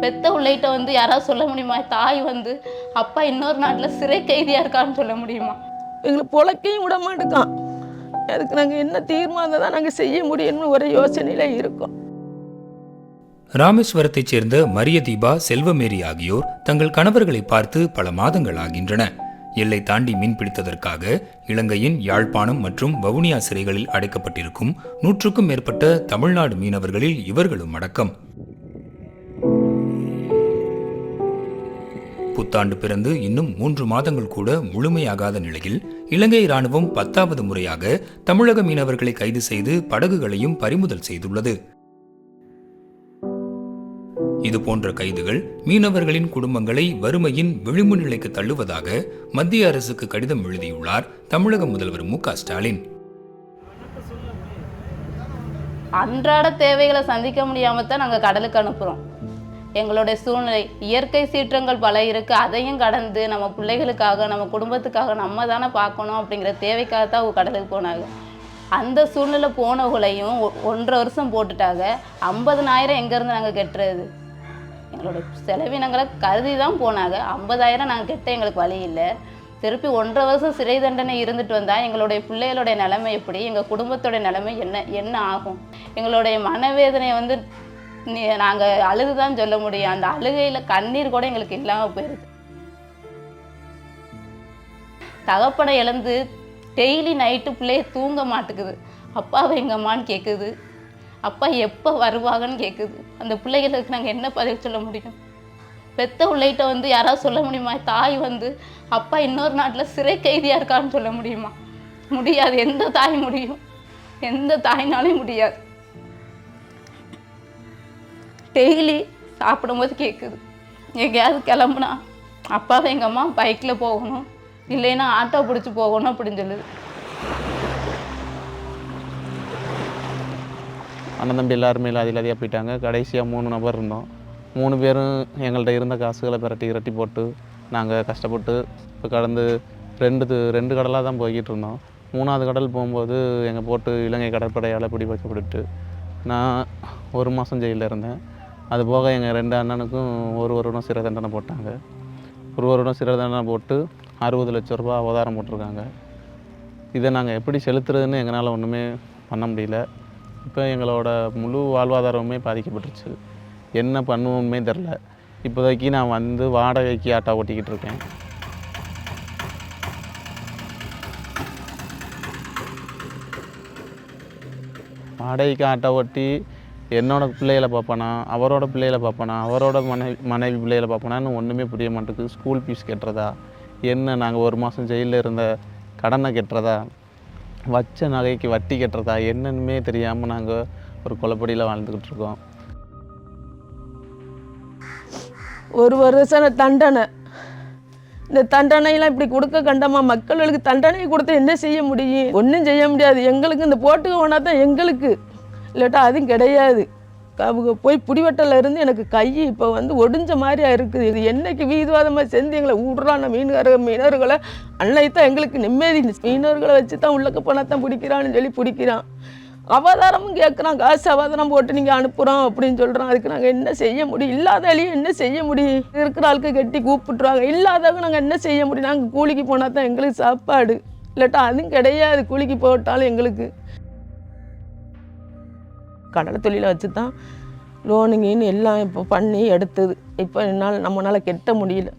பெத்த உள்ளைகிட்ட வந்து யாராவது சொல்ல முடியுமா? தாய் வந்து அப்பா இன்னொரு நாட்டில் சிறை கைதியாக இருக்கான்னு சொல்ல முடியுமா? எங்களை பொழைக்கையும் விட மாட்டேக்கான். அதுக்கு நாங்கள் என்ன தீர்மானம் தான் நாங்கள் செய்ய முடியும்னு ஒரு யோசனையில் இருக்கோம். ராமேஸ்வரத்தைச் சேர்ந்த மரிய தீபா செல்வமேரி ஆகியோர் தங்கள் கணவர்களை பார்த்து பல மாதங்கள் ஆகின்றன. எல்லை தாண்டி மீன் பிடித்ததற்காக இலங்கையின் யாழ்ப்பாணம் மற்றும் வவுனியா சிறைகளில் அடைக்கப்பட்டிருக்கும் நூற்றுக்கும் மேற்பட்ட தமிழ்நாடு மீனவர்களில் இவர்களும் அடக்கம். புத்தாண்டு பிறந்து இன்னும் மூன்று மாதங்கள் கூட முழுமையாகாத நிலையில் இலங்கை ராணுவம் பத்தாவது முறையாக தமிழக மீனவர்களை கைது செய்து படகுகளையும் பறிமுதல் செய்துள்ளது. இதுபோன்ற கைதுகள் மீனவர்களின் குடும்பங்களை வறுமையின் விளிம்பு நிலைக்கு தள்ளுவதாக மத்திய அரசுக்கு கடிதம் எழுதியுள்ளார் தமிழக முதல்வர் மு க ஸ்டாலின். அன்றாட தேவைகளை சந்திக்க முடியாம தான் நாங்கள் கடலுக்கு அனுப்புகிறோம் எங்களுடைய சூழ்நிலை. இயற்கை சீற்றங்கள் பல இருக்கு. அதையும் கடந்து நம்ம பிள்ளைகளுக்காக நம்ம குடும்பத்துக்காக நம்ம தானே பார்க்கணும் அப்படிங்கிற தேவைக்காக தான் அவங்க கடலுக்கு போனாங்க. அந்த சூழ்நிலை போனவங்களையும் ஒ- ஒன்றரை வருஷம் போட்டுட்டாங்க. ஐம்பதனாயிரம் எங்கேருந்து நாங்கள் கட்டுறது? எங்களோட செலவினங்களை கருதி தான் போனாங்க. ஐம்பதாயிரம் நாங்கள் கெட்ட எங்களுக்கு வழி இல்லை. திருப்பி ஒன்றரை வருஷம் சிறை தண்டனை இருந்துட்டு வந்தால் எங்களுடைய பிள்ளைகளுடைய நிலைமை எப்படி? எங்கள் குடும்பத்தோடைய நிலைமை என்ன என்ன ஆகும்? எங்களுடைய மனவேதனை வந்து நீ நாங்கள் அழுது தான் சொல்ல முடியும். அந்த அழுகையில் கண்ணீர் கூட எங்களுக்கு இல்லாமல் போயிடுது தகப்பனை இழந்து டெய்லி நைட்டு பிள்ளைய தூங்க மாட்டேக்குது. அப்பாவை எங்கம்மான்னு கேட்குது அப்பா எப்போ வருவாங்கன்னு கேட்குது அந்த பிள்ளைகளுக்கு நாங்கள் என்ன பதில் சொல்ல முடியும்? பெத்த பிள்ளைகிட்ட வந்து யாராவது சொல்ல முடியுமா? தாய் வந்து அப்பா இன்னொரு நாட்டில் சிறை கைதியாக இருக்கான்னு சொல்ல முடியுமா? முடியாது. எந்த தாய் முடியும்? எந்த தாய்னாலும் முடியாது. டெய்லி சாப்பிடும்போது கேட்குது எங்கேயாவது கிளம்புனா அப்பாவை எங்கள் அம்மா பைக்கில் போகணும். இல்லைன்னா ஆட்டோ பிடிச்சி போகணும் அப்படின்னு சொல்லுது. அண்ணன் தம்பி எல்லாருமே இல்லாதி இல்லாதியாக போயிட்டாங்க. கடைசியாக மூணு நபர் இருந்தோம். மூணு பேரும் எங்கள்கிட்ட இருந்த காசுகளை பிரட்டி இரட்டி போட்டு நாங்கள் கஷ்டப்பட்டு இப்போ கடந்து ரெண்டு ரெண்டு கடலாக தான் போய்கிட்டு இருந்தோம். மூணாவது கடல் போகும்போது எங்கள் போட்டு இலங்கை கடற்படையால் பிடி வைக்கப்பட்டு நான் ஒரு மாதம் ஜெயிலில் இருந்தேன். அது போக எங்கள் ரெண்டு அண்ணனுக்கும் ஒரு வருடம் சிறை தண்டனை போட்டாங்க. ஒரு வருடம் சிறை தண்டனை போட்டு அறுபது லட்ச ரூபா அவதாரம் போட்டிருக்காங்க. இதை நாங்கள் எப்படி செலுத்துறதுன்னு எங்களால் ஒன்றுமே பண்ண முடியல. இப்போ எங்களோட முழு வாழ்வாதாரமுமே பாதிக்கப்பட்டுருச்சு. என்ன பண்ணுவோமே தெரில இப்போதைக்கு நான் வந்து வாடகைக்கு ஆட்டோ ஓட்டிக்கிட்டு இருக்கேன். வாடகைக்கு ஆட்டோ ஓட்டி என்னோட பிள்ளைகளை பார்ப்பனா அவரோட பிள்ளைகளை பார்ப்பனா அவரோட மனைவி மனைவி பிள்ளைகளை பார்ப்பனான்னு ஒன்றுமே புரிய மாட்டேங்குது. ஸ்கூல் ஃபீஸ் கட்டுறதா? என்ன நாங்கள் ஒரு மாதம் ஜெயிலில் இருந்த கடனை கட்டுறதா? வச்ச நகைக்கு வட்டி கட்டுறதா? என்னன்னுமே தெரியாமல் நாங்கள் ஒரு குலப்படியில் வாழ்ந்துக்கிட்டு இருக்கோம். ஒரு வருஷம் தண்டனை. இந்த தண்டனையெல்லாம் இப்படி கொடுக்க கண்டமா? மக்களுக்கு தண்டனை கொடுத்து என்ன செய்ய முடியும்? ஒன்றும் செய்ய முடியாது. எங்களுக்கு இந்த போட்டுக்கு ஓனா தான் எங்களுக்கு. இல்லாட்டா அதுவும் கிடையாது. அவங்க போய் புடிவட்டல இருந்து எனக்கு கை இப்போ வந்து ஒடிஞ்ச மாதிரியாக இருக்குது. இது என்னைக்கு வீதுவாதமாக சேர்ந்து எங்களை விடுறான மீன்கார மீனவர்களை அன்னைக்கு தான் எங்களுக்கு நிம்மதி மீனவர்களை வச்சு தான் உள்ளக்க போனால் தான் பிடிக்கிறான்னு சொல்லி பிடிக்கிறான். அவதாரமும் கேட்குறான் காசு அவதாரம் போட்டு நீங்கள் அனுப்புகிறோம் அப்படின்னு சொல்கிறோம் அதுக்கு நாங்கள் என்ன செய்ய முடியும்? இல்லாதாலையும் என்ன செய்ய முடியும்? இருக்கிற ஆளுக்கு கட்டி கூப்பிட்டுருவாங்க. இல்லாதவங்க நாங்கள் என்ன செய்ய முடியும்? நாங்கள் கூலிக்கு போனால் தான் எங்களுக்கு சாப்பாடு. இல்லாட்டா அதுவும் கிடையாது. கூலிக்கு போட்டாலும் எங்களுக்கு. கடலை தொழிலை வச்சு தான் லோனுங்கன்னு எல்லாம் இப்போ பண்ணி எடுத்தது. இப்போ என்னால் நம்மளால் கெட்ட முடியல.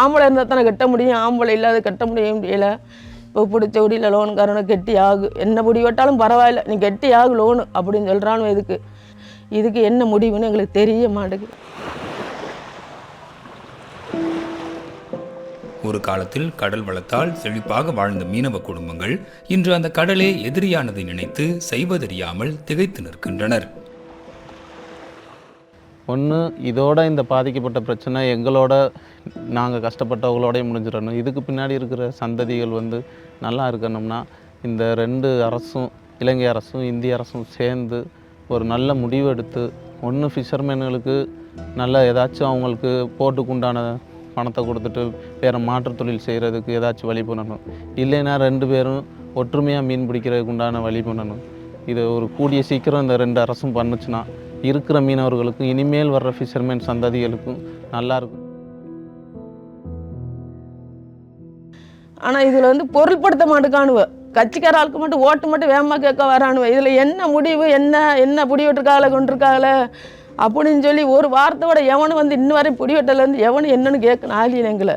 ஆம்பளை இருந்தால் தானே கட்ட முடியும். ஆம்பளை இல்லாத கட்ட முடிய முடியல. இப்போ பிடிச்ச முடியல லோனுக்காரனை கெட்டி ஆகு. என்ன முடி வெட்டாலும் பரவாயில்ல. நீ கெட்டி ஆகு லோனு அப்படின்னு சொல்கிறானு இதுக்கு இதுக்கு என்ன முடிவுன்னு எங்களுக்கு தெரிய மாட்டேங்குது. ஒரு காலத்தில் கடல் வளத்தால் செழிப்பாக வாழ்ந்த மீனவ குடும்பங்கள் இன்று அந்த கடலே எதிரியானதை நினைத்து செய்வதறியாமல் திகைத்து நிற்கின்றனர். ஒன்று இதோட இந்த பாதிக்கப்பட்ட பிரச்சனை எங்களோட நாங்கள் கஷ்டப்பட்டவங்களோடய முடிஞ்சிடணும். இதுக்கு பின்னாடி இருக்கிற சந்ததிகள் வந்து நல்லா இருக்கணும்னா இந்த ரெண்டு அரசும் இலங்கை அரசும் இந்திய அரசும் சேர்ந்து ஒரு நல்ல முடிவு எடுத்து ஒன்று ஃபிஷர்மேன்களுக்கு நல்ல ஏதாச்சும் அவங்களுக்கு போட்டுக்கு உண்டான பணத்தை கொடுத்துட்டு வேறு மாற்றுத் தொழில் செய்கிறதுக்கு ஏதாச்சும் வழி பண்ணணும். இல்லைன்னா ரெண்டு பேரும் ஒற்றுமையாக மீன் பிடிக்கிறதுக்கு உண்டான வழி பண்ணணும். இது ஒரு கூடிய சீக்கிரம் இந்த ரெண்டு அரசும் பண்ணுச்சுன்னா இருக்கிற மீனவர்களுக்கும் இனிமேல் வர்ற ஃபிஷர்மேன் சந்ததிகளுக்கும் நல்லா இருக்கும். ஆனால் இதில் வந்து பொருள்படுத்த மாட்டேக்கானுவ. கட்சிக்கார ஆளுக்கு மட்டும் ஓட்டு மட்டும் வேகமாக கேட்க வரானுவ. இதில் என்ன முடிவு என்ன என்ன பிடிவெட்டுருக்காங்கள கொண்டிருக்காங்களே அப்படின்னு சொல்லி ஒரு வார்த்தையோட எவனும் வந்து இன்ன வரையும் பிடிவெட்டலேருந்து எவனும் என்னன்னு கேட்கணும். ஆலியன் எங்களை.